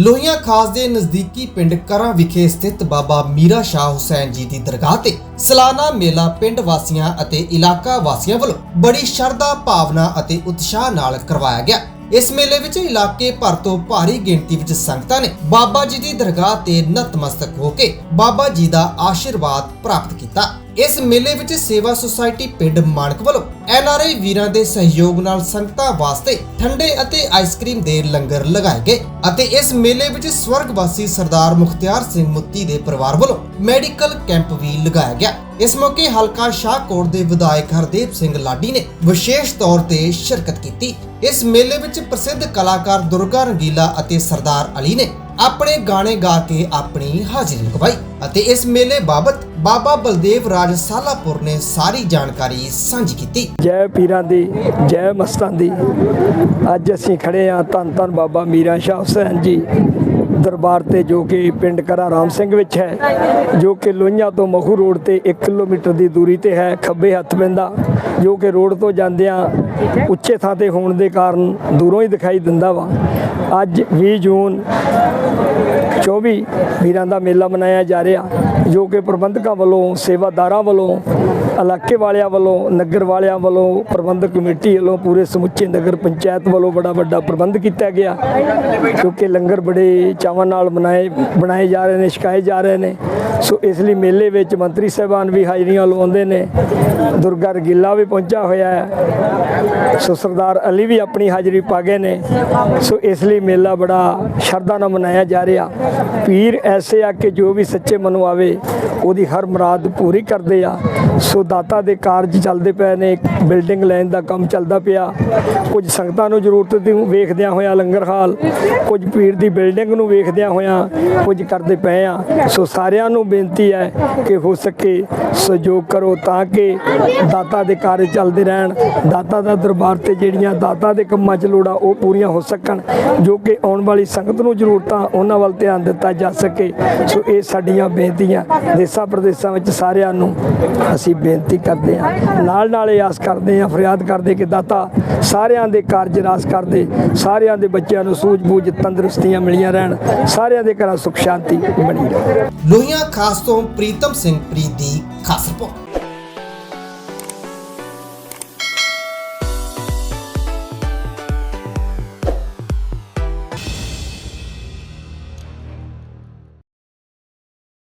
ਲੋਹੀਆਂ ਖਾਸ ਦੇ ਨਜ਼ਦੀਕੀ ਪਿੰਡ ਕਰਾਂ ਵਿਖੇ ਸਥਿਤ ਬਾਬਾ ਮੀਰਾ ਸ਼ਾਹ ਹੁਸੈਨ ਜੀ ਦੀ ਦਰਗਾਹ ਤੇ ਸਾਲਾਨਾ ਮੇਲਾ ਪਿੰਡ ਵਾਸੀਆਂ ਅਤੇ ਇਲਾਕਾ ਵਾਸੀਆਂ ਵੱਲੋਂ ਬੜੀ ਸ਼ਰਧਾ, ਭਾਵਨਾ ਅਤੇ ਉਤਸ਼ਾਹ ਨਾਲ ਕਰਵਾਇਆ ਗਿਆ। ਇਸ ਮੇਲੇ ਵਿੱਚ ਇਲਾਕੇ ਭਰ ਤੋਂ ਭਾਰੀ ਗਿਣਤੀ ਵਿੱਚ ਸੰਗਤਾਂ ਨੇ ਬਾਬਾ ਜੀ ਦੀ ਦਰਗਾਹ ਤੇ ਨਤਮਸਤਕ ਹੋ ਕੇ ਬਾਬਾ ਜੀ ਦਾ ਆਸ਼ੀਰਵਾਦ ਪ੍ਰਾਪਤ ਕੀਤਾ। ਇਸ ਮੇਲੇ ਵਿੱਚ ਸੇਵਾ ਸੁਸਾਇਟੀ ਪਿੰਡ ਮਾਨਕ ਵੱਲੋਂ ਐਨਆਰਆਈ ਵੀਰਾਂ ਦੇ ਸਹਿਯੋਗ ਨਾਲ ਸੰਗਤਾਂ ਵਾਸਤੇ ਠੰਡੇ ਅਤੇ ਆਈਸਕ੍ਰੀਮ ਦੇ ਲੰਗਰ ਲਗਾਏ ਗਏ ਅਤੇ ਇਸ ਮੇਲੇ ਵਿੱਚ ਸਵਰਗਵਾਸੀ ਸਰਦਾਰ ਮੁਖਤਿਆਰ ਸਿੰਘ ਮੁੱਤੀ ਦੇ ਪਰਿਵਾਰ ਵੱਲੋਂ ਮੈਡੀਕਲ ਕੈਂਪ ਵੀ ਲਗਾਇਆ ਗਿਆ। ਇਸ ਮੌਕੇ ਹਲਕਾ ਸ਼ਾਹਕੋਟ ਦੇ ਵਿਧਾਇਕ ਹਰਦੀਪ ਸਿੰਘ ਲਾਡੀ ਨੇ ਵਿਸ਼ੇਸ਼ ਤੌਰ ਤੇ ਸ਼ਿਰਕਤ ਕੀਤੀ। ਇਸ ਮੇਲੇ ਵਿੱਚ ਪ੍ਰਸਿੱਧ ਕਲਾਕਾਰ ਦੁਰਗਾ ਰੰਗੀਲਾ ਅਤੇ ਸਰਦਾਰ ਅਲੀ ਨੇ ਆਪਣੇ ਗਾਣੇ ਗਾ ਕੇ ਆਪਣੀ ਹਾਜ਼ਰੀ ਲਗਵਾਈ ਅਤੇ ਇਸ ਮੇਲੇ ਬਾਬਤ ਬਾਬਾ ਬਲਦੇਵ ਰਾਜ ਸਾਲਾਪੁਰ ਨੇ ਸਾਰੀ ਜਾਣਕਾਰੀ ਸਾਂਝੀ ਕੀਤੀ। ਜੈ ਪੀਰਾਂ ਦੀ, ਜੈ ਮਸਤਾਂ ਦੀ। ਅੱਜ ਅਸੀਂ ਖੜੇ ਹਾਂ ਧੰਨ ਧੰਨ ਬਾਬਾ ਮੀਰਾ ਸ਼ਾਹ ਹੁਸੈਨ ਜੀ ਦਰਬਾਰ ਤੇ, ਜੋ ਕਿ ਪਿੰਡ ਕਰਾ ਰਾਮ ਸਿੰਘ ਵਿੱਚ ਹੈ, ਜੋ ਕਿ ਲੋਹੀਆਂ ਤੋਂ ਮਖੂ ਰੋਡ ਤੇ 1 ਕਿਲੋਮੀਟਰ ਦੀ ਦੂਰੀ ਤੇ ਹੈ, ਖੱਬੇ ਹੱਥ ਪੈਂਦਾ, ਜੋ ਕਿ ਰੋਡ ਤੋਂ ਜਾਂਦਿਆਂ ਉੱਚੇ ਥਾਂ ਤੇ ਹੋਣ ਦੇ ਕਾਰਨ ਦੂਰੋਂ ਹੀ ਦਿਖਾਈ ਦਿੰਦਾ ਵਾ। ਅੱਜ 20 ਜੂਨ 24 ਵੀਰਾਂ ਦਾ ਮੇਲਾ ਮਨਾਇਆ ਜਾ ਰਿਹਾ, ਜੋ ਕਿ ਪ੍ਰਬੰਧਕਾਂ ਵੱਲੋਂ, ਸੇਵਾਦਾਰਾਂ ਵੱਲੋਂ, ਇਲਾਕੇ ਵਾਲਿਆਂ ਵੱਲੋਂ, ਨਗਰ ਵਾਲਿਆਂ ਵੱਲੋਂ, ਪ੍ਰਬੰਧਕ ਕਮੇਟੀ ਵੱਲੋਂ, ਪੂਰੇ ਸਮੁੱਚੇ ਨਗਰ ਪੰਚਾਇਤ ਵੱਲੋਂ ਬੜਾ ਵੱਡਾ ਪ੍ਰਬੰਧ ਕੀਤਾ ਗਿਆ ਕਿਉਂਕਿ ਲੰਗਰ ਬੜੇ ਚਾਵਾਂ ਨਾਲ ਬਣਾਏ ਬਣਾਏ ਜਾ ਰਹੇ ਨੇ, ਛਕਾਏ ਜਾ ਰਹੇ ਨੇ। ਸੋ ਇਸ ਲਈ ਮੇਲੇ ਵਿੱਚ ਮੰਤਰੀ ਸਾਹਿਬਾਨ ਵੀ ਹਾਜ਼ਰੀਆਂ ਲਵਾਉਂਦੇ ਨੇ। ਦੁਰਗਾ ਰਗੀਲਾ ਵੀ ਪਹੁੰਚਾ ਹੋਇਆ ਹੈ। ਸੋ ਸਰਦਾਰ ਅਲੀ ਵੀ ਆਪਣੀ ਹਾਜ਼ਰੀ ਪਾ ਗਏ ਨੇ। ਸੋ ਇਸ ਲਈ ਮੇਲਾ ਬੜਾ ਸ਼ਰਧਾ ਨਾਲ ਮਨਾਇਆ ਜਾ ਰਿਹਾ। ਪੀਰ ਐਸੇ ਆ ਕਿ ਜੋ ਵੀ ਸੱਚੇ ਮਨੋਂ ਆਵੇ, ਉਹਦੀ ਹਰ ਮੁਰਾਦ ਪੂਰੀ ਕਰਦੇ ਆ। ਸੋ ਦਾਤਾ ਦੇ ਕਾਰਜ ਚੱਲਦੇ ਪਏ ਨੇ ਬਿਲਡਿੰਗ ਲੈਣ ਦਾ ਕੰਮ ਚੱਲਦਾ ਪਿਆ। ਕੁਝ ਸੰਗਤਾਂ ਨੂੰ ਜ਼ਰੂਰਤ ਦੀ ਵੇਖਦਿਆਂ ਹੋਇਆ ਲੰਗਰ ਹਾਲ, ਕੁਝ ਪੀਰ ਦੀ ਬਿਲਡਿੰਗ ਨੂੰ ਵੇਖਦਿਆਂ ਹੋਇਆ ਕੁਝ ਕਰਦੇ ਪਏ ਆ। ਸੋ ਸਾਰਿਆਂ ਨੂੰ ਬੇਨਤੀ ਹੈ ਕਿ ਹੋ ਸਕੇ ਸਹਿਯੋਗ ਕਰੋ ਤਾਂ ਕਿ ਦਾਤਾ ਦੇ ਕਾਰਜ ਚੱਲਦੇ ਰਹਿਣ। ਦਾਤਾ ਦਾ ਦਰਬਾਰ ਤੇ ਜਿਹੜੀਆਂ ਦਾਤਾ ਦੇ ਕੰਮਾਂ 'ਚ ਲੋੜਾਂ, ਉਹ ਪੂਰੀਆਂ ਹੋ ਸਕਣ, ਜੋ ਕਿ ਆਉਣ ਵਾਲੀ ਸੰਗਤ ਨੂੰ ਜ਼ਰੂਰਤਾਂ, ਉਹਨਾਂ ਵੱਲ ਧਿਆਨ ਦਿੱਤਾ ਜਾ ਸਕੇ। ਸੋ ਇਹ ਸਾਡੀਆਂ ਬੇਨਤੀਆਂ ਦੇਸਾਂ ਪ੍ਰਦੇਸਾਂ ਵਿੱਚ ਸਾਰਿਆਂ ਨੂੰ। ਅਸੀਂ ਬੇਨਤੀ ਕਰਦੇ ਹਾਂ। ਨਾਲ ਨਾਲ ਇਹ ਆਸ ਕਰਦੇ ਹਾਂ, ਫਰਿਆਦ ਕਰਦੇ ਕਿ ਦਾਤਾ ਸਾਰਿਆਂ ਦੇ ਕਾਰਜ ਰਾਸ ਕਰਦੇ ਸਾਰਿਆਂ ਦੇ ਬੱਚਿਆਂ ਨੂੰ ਸੂਝ-ਬੂਝ, ਤੰਦਰੁਸਤੀਆਂ ਮਿਲੀਆਂ ਰਹਿਣ। ਸਾਰਿਆਂ ਦੇ ਘਰਾਂ ਸੁਖ ਸ਼ਾਂਤੀ ਬਣੀ ਰਹੇ। ਲੋਹੀਆਂ ਖਾਸ ਤੋਂ ਪ੍ਰੀਤਮ ਸਿੰਘ ਪ੍ਰੀਤ ਦੀ ਖਾਸ ਰਿਪੋਰਟ।